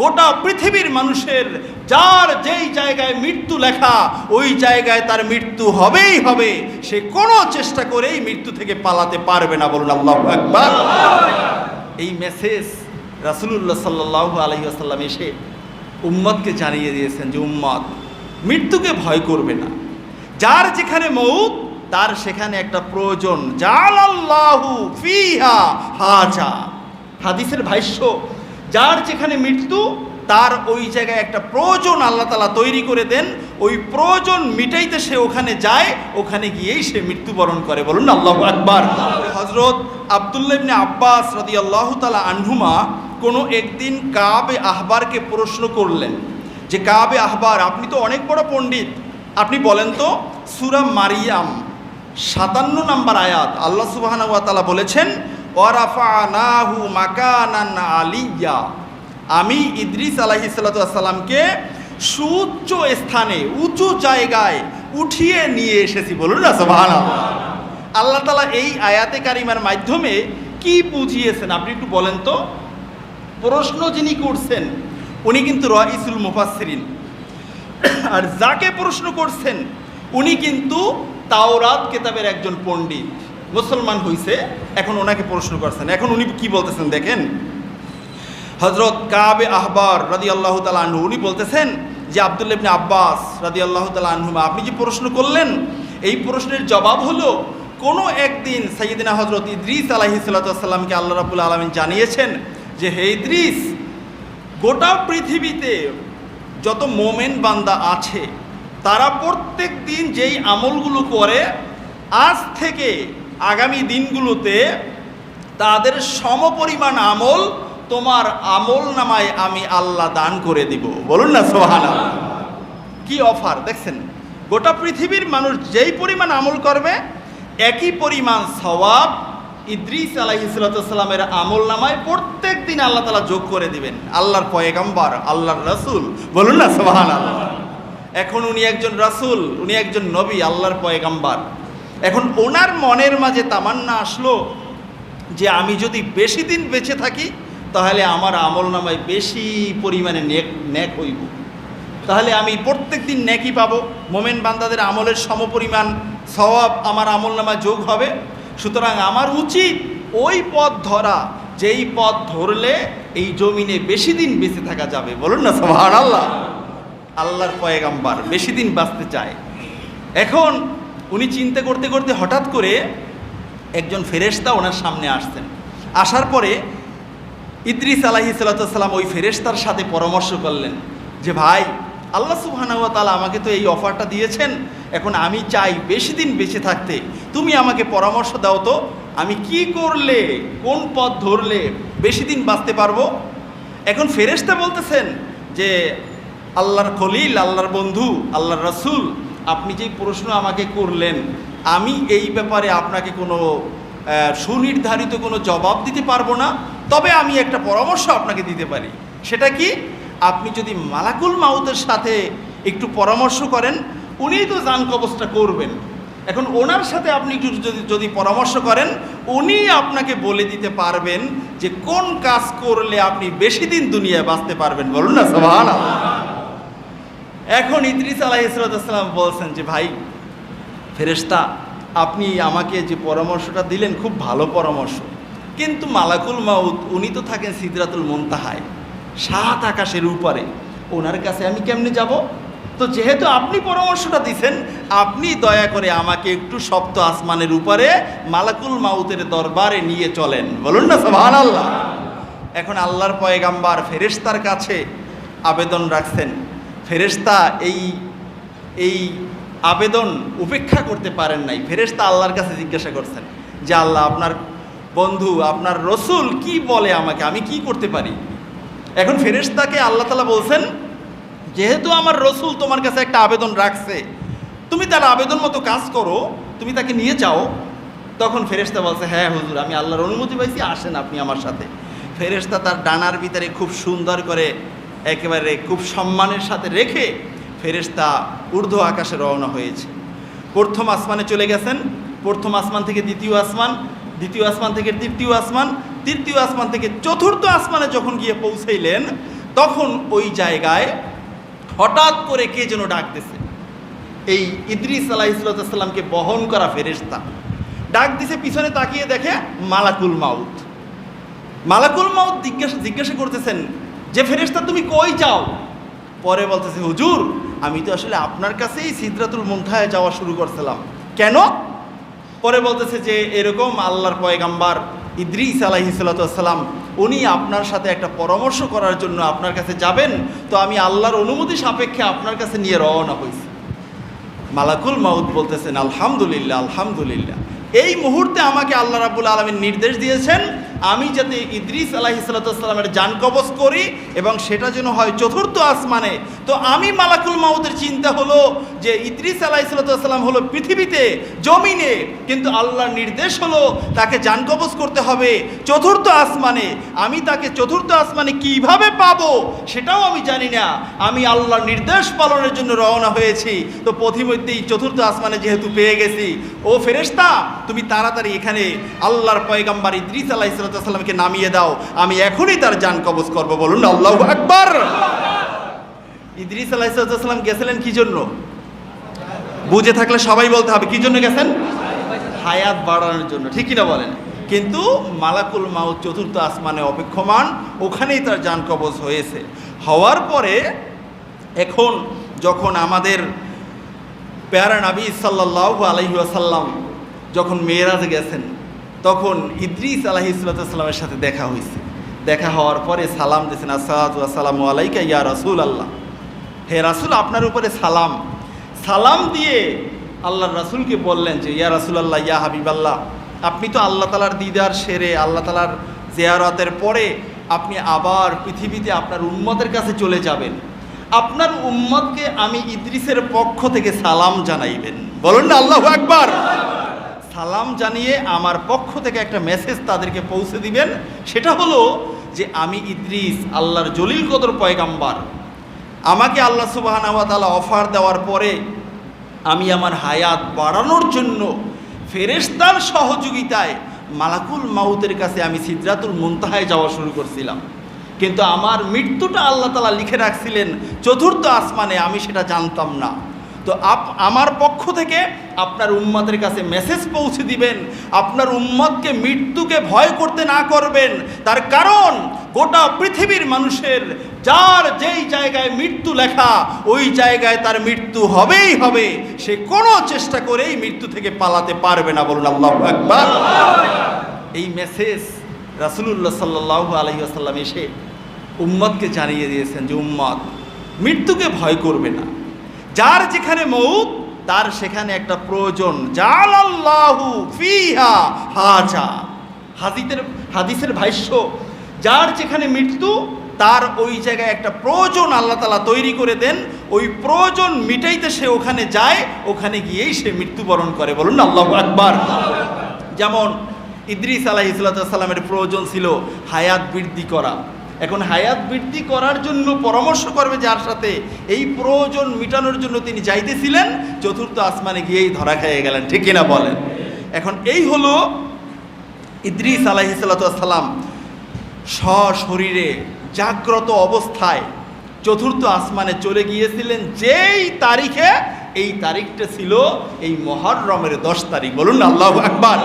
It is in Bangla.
গোটা পৃথিবীর মানুষের, যার যেই জায়গায় মৃত্যু লেখা, ওই জায়গায় তার মৃত্যু হবেই হবে। সে কোনো চেষ্টা করেই মৃত্যু থেকে পালাতে পারবে না, বলুন আল্লাহ একবার এই মেসেজ রাসুলুল্লাহ সাল্লাহ আলহিহাসাল্লাম এসে উম্মতকে জানিয়ে দিয়েছেন যে, উম্মত, মৃত্যুকে ভয় করবে না। যার যেখানে মৌত, তার সেখানে একটা প্রয়োজন। জাল আল্লাহু ফিহা হাজা। হাদিসের ভাষ্য যার যেখানে মৃত্যু, তার ওই জায়গায় একটা প্রয়োজন আল্লাহ তালা তৈরি করে দেন। ওই প্রয়োজন মিটাইতে সে ওখানে যায়, ওখানে গিয়েই সে মৃত্যুবরণ করে। বলুন আল্লাহ আকবার। হজরত আবদুল্লাহ ইবনে আব্বাস রদি আল্লাহ তালা আনহুমা কোনো একদিন কাবে আহবারকে প্রশ্ন করলেন যে, কাবে আহবার, আপনি তো অনেক বড় পণ্ডিত। আপনি বলেন তো, সুরা মারিয়াম সাতান্ন নাম্বার আয়াত আল্লাহ সুবাহানা বলেছেন ওয়ারাফানাহু মাকানান আলিয়া। আমি ইদ্রিস আলাহি সাল্লামকে সুউচ্চ স্থানে, উঁচু জায়গায় উঠিয়ে নিয়ে এসেছি, বলুন না সোহান আল্লাহ তালা এই আয়াতে কারিমার মাধ্যমে কি বুঝিয়েছেন? আপনি একটু বলেন তো। প্রশ্ন যিনি করছেন, উনি কিন্তু রইসুল মুফাসরিন আর যাকে প্রশ্ন করছেন, উনি কিন্তু তাওরাত কেতাবের একজন পণ্ডিত। মুসলমান হইছে, এখন ওনাকে প্রশ্ন করছেন। এখন উনি কি বলতেছেন দেখেন? হজরত কাবে আহবার রাদি আল্লাহ তালা উনি বলতেছেন যে আবদুল্লাহ ইবনে আব্বাস রাদি আল্লাহ তালা আপনি যে প্রশ্ন করলেন, এই প্রশ্নের জবাব হলো, কোনো একদিন সৈয়দিনা হজরত ইদ্রিস আলাহি সাল্লাতামকে আল্লাহ রাবুল আলমিন জানিয়েছেন যে, হে ইদ্রিস, গোটা পৃথিবীতে যত মোমেন বান্দা আছে, তারা প্রত্যেক দিন যেই আমলগুলো করে, আজ থেকে আগামী দিনগুলোতে তাদের সমপরিমাণ আমল তোমার আমল নামায় আমি আল্লাহ দান করে দিব। বলুন না সোহানা কি অফার? দেখছেন, গোটা পৃথিবীর মানুষ যেই পরিমাণ আমল করবে, একই পরিমাণ সওয়াব ইদ্রিস আলাইসালামের আমল নামায় প্রত্যেক দিন আল্লাহ তালা যোগ করে দিবেন। আল্লাহর পয়গাম্বার, আল্লাহর রসুল। বলুন না সোহান আল্লাহ এখন উনি একজন রসুল, উনি একজন নবী, আল্লাহর পয়গাম্বার। এখন ওনার মনের মাঝে তামান্না আসলো যে আমি যদি বেশি দিন বেঁচে থাকি, তাহলে আমার আমল নামায় বেশি পরিমাণে নেক নেক হইব। তাহলে আমি প্রত্যেক দিন নেকি পাবো। মোমেন বান্দাদের আমলের সমপরিমাণ সওয়াব আমার আমল নামায় যোগ হবে। সুতরাং আমার উচিত ওই পথ ধরা, যেই পথ ধরলে এই জমিনে বেশি দিন বেঁচে থাকা যাবে। বলুন না সোহান আল্লাহ আল্লাহর পয়গাম্বার বেশি দিন বাঁচতে চায়। এখন উনি চিন্তা করতে করতে হঠাৎ করে একজন ফেরেশতা ওনার সামনে আসতেন আসার পরে ইদ্রিস আলাহি সাল্লাম ওই ফেরেশতার সাথে পরামর্শ করলেন যে, ভাই, আল্লাহ সুবহানাহুয়া তাআলা আমাকে তো এই অফারটা দিয়েছেন। এখন আমি চাই বেশি দিন বেঁচে থাকতে। তুমি আমাকে পরামর্শ দাও তো। আমি কি করলে, কোন পথ ধরলে বেশি দিন বাঁচতে পারব? এখন ফেরেশতা বলতেছেন যে, আল্লাহর খলিল, আল্লাহর বন্ধু, আল্লাহর রসুল আপনি যেই প্রশ্ন আমাকে করলেন, আমি এই ব্যাপারে আপনাকে কোনো সুনির্ধারিত কোনো জবাব দিতে পারব না, তবে আমি একটা পরামর্শ আপনাকে দিতে পারি। সেটা কি? আপনি যদি মালাকুল মাউতের সাথে একটু পরামর্শ করেন, উনিই তো জান কবচটা করবেন। এখন ওনার সাথে আপনি একটু যদি যদি পরামর্শ করেন উনি আপনাকে বলে দিতে পারবেন যে কোন কাজ করলে আপনি বেশি দিন দুনিয়ায় বাঁচতে পারবেন। বলুন না সবান এখন ইদ্রিস আলাহ ইসরাতাম বলছেন যে, ভাই, ফেরেশতা, আপনি আমাকে যে পরামর্শটা দিলেন, খুব ভালো পরামর্শ। কিন্তু মালাকুল মাউত, উনি তো থাকেন সিদরাতুল মুনতাহায়, সাত আকাশের উপরে। ওনার কাছে আমি কেমনে যাব? তো যেহেতু আপনি পরামর্শটা দিছেন, আপনি দয়া করে আমাকে একটু সপ্ত আসমানের উপরে মালাকুল মাউতের দরবারে নিয়ে চলেন। বলুন না সভান আল্লাহ এখন আল্লাহর পয়গাম্বার ফেরেশতার কাছে আবেদন রাখছেন ফেরেশতা এই এই আবেদন উপেক্ষা করতে পারেন নাই। ফেরেশতা আল্লাহর কাছে জিজ্ঞাসা করছেন যে, আল্লাহ, আপনার বন্ধু, আপনার রসুল কি বলে আমাকে? আমি কি করতে পারি? এখন ফেরেশতাকে আল্লাহ তালা বলছেন, যেহেতু আমার রসুল তোমার কাছে একটা আবেদন রাখছে, তুমি তার আবেদন মতো কাজ করো, তুমি তাকে নিয়ে যাও। তখন ফেরেশতা বলছে হ্যাঁ হুজুর, আমি আল্লাহর অনুমতি পাইছি, আসেন আপনি আমার সাথে। ফেরেশতা তার ডানার ভিতরে খুব সুন্দর করে একেবারে খুব সম্মানের সাথে রেখে ফেরেশতা ঊর্ধ্ব আকাশে রওনা হয়েছে। প্রথম আসমানে চলে গেছেন। প্রথম আসমান থেকে দ্বিতীয় আসমান দ্বিতীয় আসমান থেকে তৃতীয় আসমান তৃতীয় আসমান থেকে চতুর্থ আসমানে যখন গিয়ে পৌঁছাইলেন, তখন ওই জায়গায় হঠাৎ করে কে যেন ডাকতেছে এই ইদ্রিস আলাহিসাল্লামকে বহন করা ফেরেশতা। ডাক দিছে, পিছনে তাকিয়ে দেখে মালাকুল মাউত। মালাকুল মাউত জিজ্ঞাসা জিজ্ঞাসা করতেছেন যে ফেরেশতা তুমি কই যাও? পরে বলতেছে, হুজুর, আমি তো আসলে আপনার কাছেই সিদ্রাতুল মুনথায় যাওয়া শুরু করছিলাম। কেন? পরে বলতেছে যে, এরকম আল্লাহর পয়গাম্বার ইদ্রিস আলাইহিসাল্লাম উনি আপনার সাথে একটা পরামর্শ করার জন্য আপনার কাছে যাবেন, তো আমি আল্লাহর অনুমতি সাপেক্ষে আপনার কাছে নিয়ে রওনা হয়েছি মালাকুল মাউদ বলতেছেন, আলহামদুলিল্লাহ আলহামদুলিল্লাহ। এই মুহূর্তে আমাকে আল্লাহ রাবুল আলমীর নির্দেশ দিয়েছেন আমি যাতে ইদ্রিস আলাহিসাল্লামের যান কবজ করি এবং সেটা যেন হয় চতুর্থ আসমানে। তো আমি মালাকুল মাউদের চিন্তা হলো যে ইদ্রিস আলাহিসাল্লাম হলো পৃথিবীতে জমিনে, কিন্তু আল্লাহর নির্দেশ হলো তাকে যান কবজ করতে হবে চতুর্থ আসমানে। আমি তাকে চতুর্থ আসমানে কীভাবে পাবো সেটাও আমি জানি না। আমি আল্লাহর নির্দেশ পালনের জন্য রওনা হয়েছি। তো পথিমধ্যেই চতুর্থ আসমানে যেহেতু পেয়ে গেছি। ও ফেরেশতা, তুমি তাড়াতাড়ি এখানে আল্লাহর পয়গাম্বার ইদ্রিস আলাহিসাল্লামকে নামিয়ে দাও। আমি এখনই তার যান কবজ করব, বলুন আল্লাহ আকবার। ইদ্রিস আলাহিসাল্লাম গেছিলেন কি জন্য? বুঝে থাকলে সবাই বলতে হবে, কি জন্য গেছেন? হায়াত বাড়ানোর জন্য ঠিকই না বলেন? কিন্তু মালাকুল মাউত চতুর্থ আসমানে অপেক্ষমান, ওখানেই তার যান কবজ হয়েছে। হওয়ার পরে এখন যখন আমাদের পেয়ারা নাবী সাল্লাহ আলহি আসাল্লাম যখন মেয়েরাজ গেছেন তখন ইদ্রিস আলাহিসাল্লামের সাথে দেখা হয়েছে। দেখা হওয়ার পরে সালাম দিয়েছেন আসসালামু আলাইকা ইয়া রাসুল আল্লাহ হে রাসুল, আপনার উপরে সালাম। সালাম দিয়ে আল্লাহর রাসুলকে বললেন যে, ইয়া রাসুল আল্লাহ ইয়া হাবিব আল্লাহ আপনি তো আল্লাহ তালার দিদার সেরে, আল্লাহ তালার জেয়ারতের পরে আপনি আবার পৃথিবীতে আপনার উম্মতের কাছে চলে যাবেন। আপনার উম্মতকে আমি ইদ্রিসের পক্ষ থেকে সালাম জানাইবেন। বলুন না আল্লাহ একবার সালাম জানিয়ে আমার পক্ষ থেকে একটা মেসেজ তাদেরকে পৌঁছে দিবেন। সেটা হলো যে আমি ইদ্রিস, আল্লাহর জলিল কদর পয়গাম্বার। আমাকে আল্লাহ সুবাহানাওয়াতালা অফার দেওয়ার পরে আমি আমার হায়াত বাড়ানোর জন্য ফেরেশতার সহযোগিতায় মালাকুল মাউতের কাছে আমি সিদ্রাতুল মুনতাহায় যাওয়া শুরু করছিলাম। কিন্তু আমার মৃত্যুটা আল্লাহ তালা লিখে রাখছিলেন, চতুর্থ আসমানে, আমি সেটা জানতাম না। তো আপ, আমার পক্ষ থেকে আপনার উম্মতের কাছে মেসেজ পৌঁছে দিবেন। আপনার উম্মতকে মৃত্যুকে ভয় করতে না করবেন। তার কারণ গোটা পৃথিবীর মানুষের, যার যেই জায়গায় মৃত্যু লেখা, ওই জায়গায় তার মৃত্যু হবেই হবে। সে কোনো চেষ্টা করেই মৃত্যু থেকে পালাতে পারবে না বলুন আল্লাহ একবার এই মেসেজ রাসুলুল্লাহ সাল্লাহ আলহিহাসাল্লাম এসে উম্মতকে জানিয়ে দিয়েছেন যে উম্মত মৃত্যুকে ভয় করবে না। যার যেখানে মৌত তার সেখানে একটা প্রয়োজন। জাল আল্লাহু ফিহা হাজা। হাদিসের হাদিসের ভাষ্য, যার যেখানে মৃত্যু, তার ওই জায়গায় একটা প্রয়োজন আল্লাহ তালা তৈরি করে দেন। ওই প্রয়োজন মিটাইতে সে ওখানে যায়, ওখানে গিয়েই সে মৃত্যুবরণ করে। বলুন আল্লাহ আকবার। যেমন ইদ্রিস আলাহি সাল্লামের প্রয়োজন ছিল হায়াত বৃদ্ধি করা। এখন হায়াত বৃদ্ধি করার জন্য পরামর্শ করবে যার সাথে এই প্রয়োজন মিটানোর জন্য তিনি যাইতেছিলেন, চতুর্থ আসমানে গিয়েই ধরা খেয়ে গেলেন, ঠিক কিনা বলেন? এখন এই হলো ইদ্রিস আলাহি সাল্লাম সশরীরে জাগ্রত অবস্থায় চতুর্থ আসমানে চলে গিয়েছিলেন, যেই তারিখে, এই তারিখটা ছিল এই মহরমের দশ তারিখ। বলুন আল্লাহ আকবার।